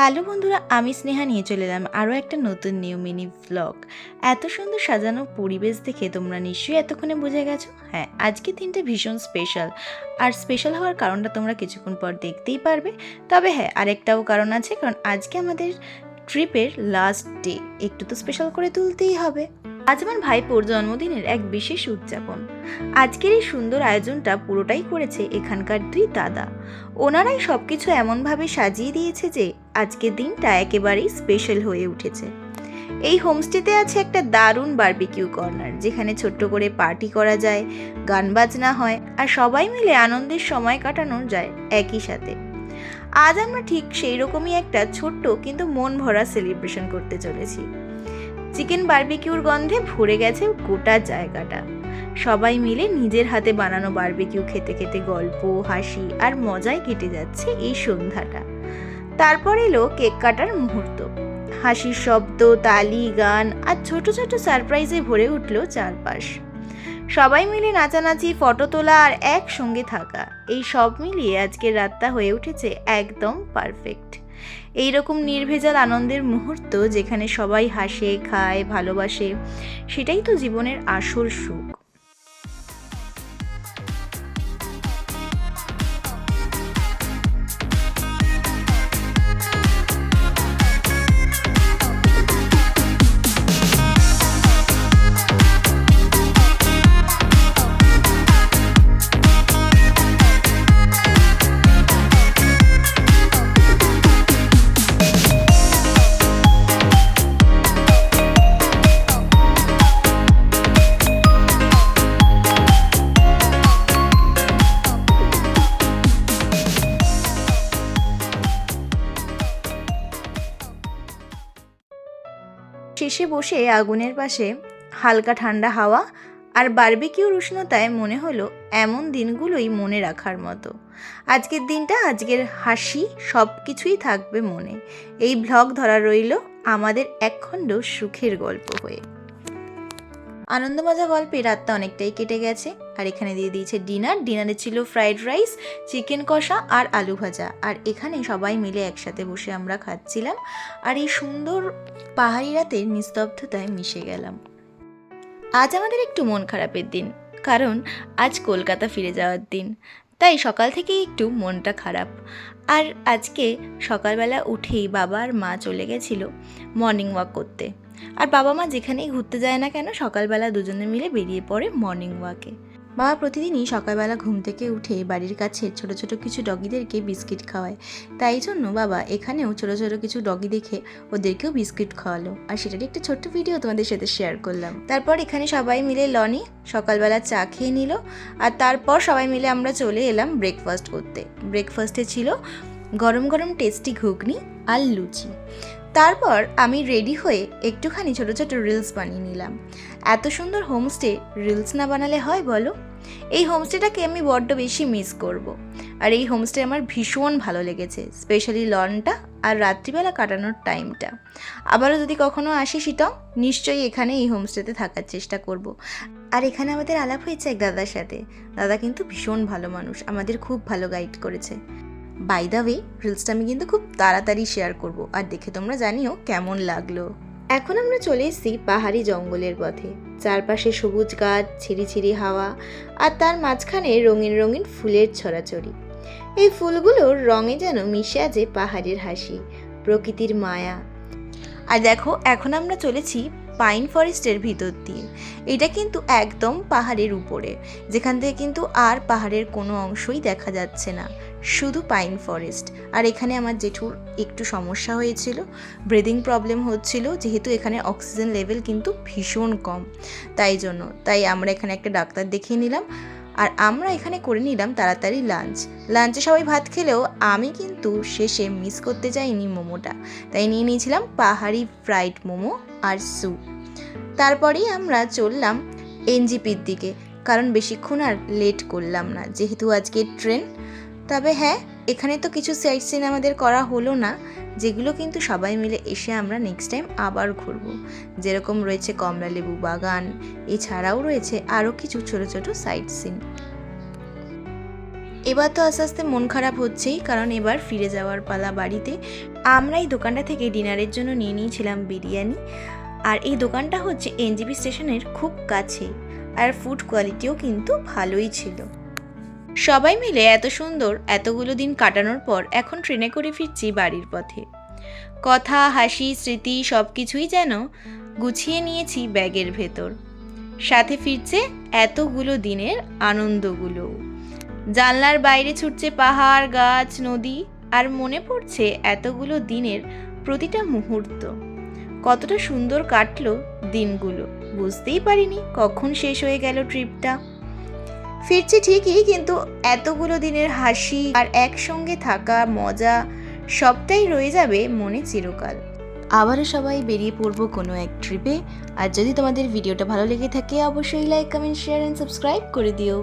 Hello বন্ধুরা, আমি স্নেহা নিয়ে চলে এলাম আরও একটা নতুন নিউ মিনি ব্লগ এত সুন্দর সাজানো পরিবেশ দেখে তোমরা নিশ্চয়ই এতক্ষণে বুঝে গেছো? হ্যাঁ আজকে দিনটা ভীষণ স্পেশাল আর স্পেশাল হওয়ার কারণটা তোমরা কিছুক্ষণ পর দেখতেই পারবে। তবে হ্যাঁ আরেকটাও কারণ আছে, কারণ আজকে আমাদের ট্রিপের লাস্ট ডে একটু তো স্পেশাল করে তুলতেই হবে। আজ আমার ভাইপোর জন্মদিনের এক বিশেষ উদযাপন। আজকের এই সুন্দর আয়োজনটা পুরোটাই করেছে এখানকার দুই দাদা। ওনারাই সব কিছু এমনভাবে সাজিয়ে দিয়েছে যে আজকের দিনটা একেবারেই স্পেশাল হয়ে উঠেছে। এই হোমস্টেতে আছে একটা দারুণ বারবিকিউ কর্নার যেখানে ছোট্ট করে পার্টি করা যায়, গান বাজনা হয়, আর সবাই মিলে আনন্দের সময় কাটানো যায় একই সাথে। আজ আমরা ঠিক সেই রকমই একটা ছোট্ট কিন্তু মন ভরা সেলিব্রেশন করতে চলেছি। চিকেন বারবিকিউর গন্ধে ভরে গেছে গোটা জায়গাটা। সবাই মিলে নিজের হাতে বানানো বারবিকিউ খেতে খেতে গল্প, হাসি আর মজায় কেটে যাচ্ছে এই সন্ধ্যাটা। তারপর এলো কেক কাটার মুহূর্ত। হাসির শব্দ, তালি, গান আর ছোট ছোট সারপ্রাইজে ভরে উঠল চারপাশ। সবাই মিলে নাচানাচি, ফটো তোলা আর একসঙ্গে থাকা। এই সব মিলিয়ে আজকের রাতটা হয়ে উঠেছে একদম পারফেক্ট। এইরকম নির্ভেজাল আনন্দের মুহূর্ত যেখানে সবাই হাসে খায় ভালোবাসে সেটাই তো জীবনের আসল সুখ। শেষে বসে আগুনের পাশে হালকা ঠান্ডা হাওয়া আর বার্বিকিউর উষ্ণতায় মনে হলো এমন দিনগুলোই মনে রাখার মতো। আজকের দিনটা, আজকের হাসি সব কিছুই থাকবে মনে। এই ভ্লগ ধরা রইল আমাদের একখণ্ড সুখের গল্প হয়ে। আনন্দমজা গল্পে রাতটা অনেকটাই কেটে গেছে। আর এখানে দিয়ে দিয়েছে ডিনার। ডিনারে ছিল ফ্রাইড রাইস, চিকেন কষা আর আলু ভাজা। আর এখানে সবাই মিলে একসাথে বসে আমরা খাচ্ছিলাম। আর এই সুন্দর পাহাড়ি রাতের নিস্তব্ধতায় মিশে গেলাম। আজ আমাদের একটু মন খারাপের দিন। কারণ আজ কলকাতা ফিরে যাওয়ার দিন। তাই সকাল থেকেই একটু মনটা খারাপ। আর আজকে সকালবেলা উঠেই বাবা আর মা চলে গেছিল মর্নিং ওয়াক করতে। আর বাবা মা যেখানেই ঘুরতে যায় না কেন, সকালবেলা দুজনে মিলে বেরিয়ে পড়ে মর্নিং ওয়াকে বাবা প্রতিদিনই সকালবেলা ঘুম থেকে উঠে বাড়ির কাছে ছোট ছোট কিছু ডগিদেরকে বিস্কিট খাওয়ায়। তাই জন্য বাবা এখানেও ছোট ছোট কিছু ডগি দেখে ওদেরকেও বিস্কিট খাওয়ালো। আর সেটারই একটা ছোট্ট ভিডিও তোমাদের সাথে শেয়ার করলাম। তারপর এখানে সবাই মিলে লনি সকালবেলা চা খেয়ে নিল। আর তারপর সবাই মিলে আমরা চলে এলাম ব্রেকফাস্ট করতে। ব্রেকফাস্টে ছিল গরম গরম টেস্টি ঘুগনি আর লুচি। তারপর আমি রেডি হয়ে একটুখানি ছোটো ছোটো রিলস বানিয়ে নিলাম। এত সুন্দর হোমস্টে রিলস না বানালে হয় বলো? এই হোমস্টেটাকে আমি বড্ড বেশি মিস করব। আর এই হোমস্টে আমার ভীষণ ভালো লেগেছে, স্পেশালি লনটা আর রাত্রিবেলা কাটানোর টাইমটা। আবারও যদি কখনো আসি শীতম নিশ্চয়ই এখানে এই হোমস্টেতে থাকার চেষ্টা করব। আর এখানে আমাদের আলাপ হয়েছে এক দাদার সাথে। দাদা কিন্তু ভীষণ ভালো মানুষ, আমাদের খুব ভালো গাইড করেছে। বাই দ্য ওয়ে রিলসটা আমি কিন্তু খুব তাড়াতাড়ি শেয়ার করব। আর দেখে তোমরা জানিও কেমন লাগল। এখন আমরা চলে এসেছি পাহাড়ি জঙ্গলের পথে। চারপাশে সবুজ গাছ ছিঁড়ি হাওয়া আর তার মাঝখানে রঙিন রঙিন ফুলের ছড়াছড়ি। এই ফুলগুলোর রঙে যেন মিশে আছে পাহাড়ের হাসি, প্রকৃতির মায়া। আর দেখো, এখন আমরা চলেছি পাইন ফরেস্টের ভিতর দিয়ে। এটা কিন্তু একদম পাহাড়ের উপরে, যেখান থেকে কিন্তু আর পাহাড়ের কোনো অংশই দেখা যাচ্ছে না, শুধু পাইন ফরেস্ট। আর এখানে আমার জেঠুর একটু সমস্যা হয়েছিল, ব্রিদিং প্রবলেম হচ্ছিল, যেহেতু এখানে অক্সিজেন লেভেল কিন্তু ভীষণ কম। তাই জন্য, তাই আমরা এখানে একটা ডাক্তার দেখিয়ে নিলাম। আর আমরা এখানে করে নিলাম তাড়াতাড়ি লাঞ্চ লাঞ্চে সবাই ভাত খেলেও আমি কিন্তু শেষে মিস করতে যাইনি মোমোটা। তাই নিয়ে নিয়েছিলাম পাহাড়ি ফ্রাইড মোমো আর স্যুপ তারপরেই আমরা চললাম এনজিপির দিকে। কারণ বেশিক্ষণ আর লেট করলাম না, যেহেতু আজকে ট্রেন তবে হ্যাঁ এখানে তো কিছু সাইট সিন আমাদের করা হলো না, যেগুলো কিন্তু সবাই মিলে এসে আমরা নেক্সট টাইম আবার ঘুরব। যেরকম রয়েছে কমলালেবু বাগান, এছাড়াও রয়েছে আরও কিছু ছোট ছোট সাইট সিন। এবার তো আস্তে আস্তে মন খারাপ হচ্ছেই, কারণ এবার ফিরে যাওয়ার পালা বাড়িতে। আমরা এই দোকানটা থেকে ডিনারের জন্য নিয়ে নিয়েছিলাম বিরিয়ানি। আর এই দোকানটা হচ্ছে এনজিপি স্টেশনের খুব কাছে, আর ফুড কোয়ালিটিও কিন্তু ভালোই ছিল। সবাই মিলে এত সুন্দর, এতগুলো দিন কাটানোর পর এখন ট্রেনে করে ফিরছি বাড়ির পথে। কথা, হাসি, স্মৃতি সব কিছুই যেন গুছিয়ে নিয়েছি ব্যাগের ভেতর। সাথে ফিরছে এতগুলো দিনের আনন্দগুলো। জানলার বাইরে ছুটছে পাহাড়, গাছ, নদী আর মনে পড়ছে এতগুলো দিনের প্রতিটা মুহূর্ত। কতটা সুন্দর কাটলো দিনগুলো, বুঝতেই পারিনি কখন শেষ হয়ে গেল ট্রিপটা। ফিরছি ঠিকই, কিন্তু এতগুলো দিনের হাসি আর একসঙ্গে থাকা মজা সবটাই রয়ে যাবে মনে চিরকাল। আবারও সবাই বেরিয়ে পড়ব কোনো এক ট্রিপে আর যদি তোমাদের ভিডিওটা ভালো লেগে থাকে, অবশ্যই like comment share and subscribe করে দিও।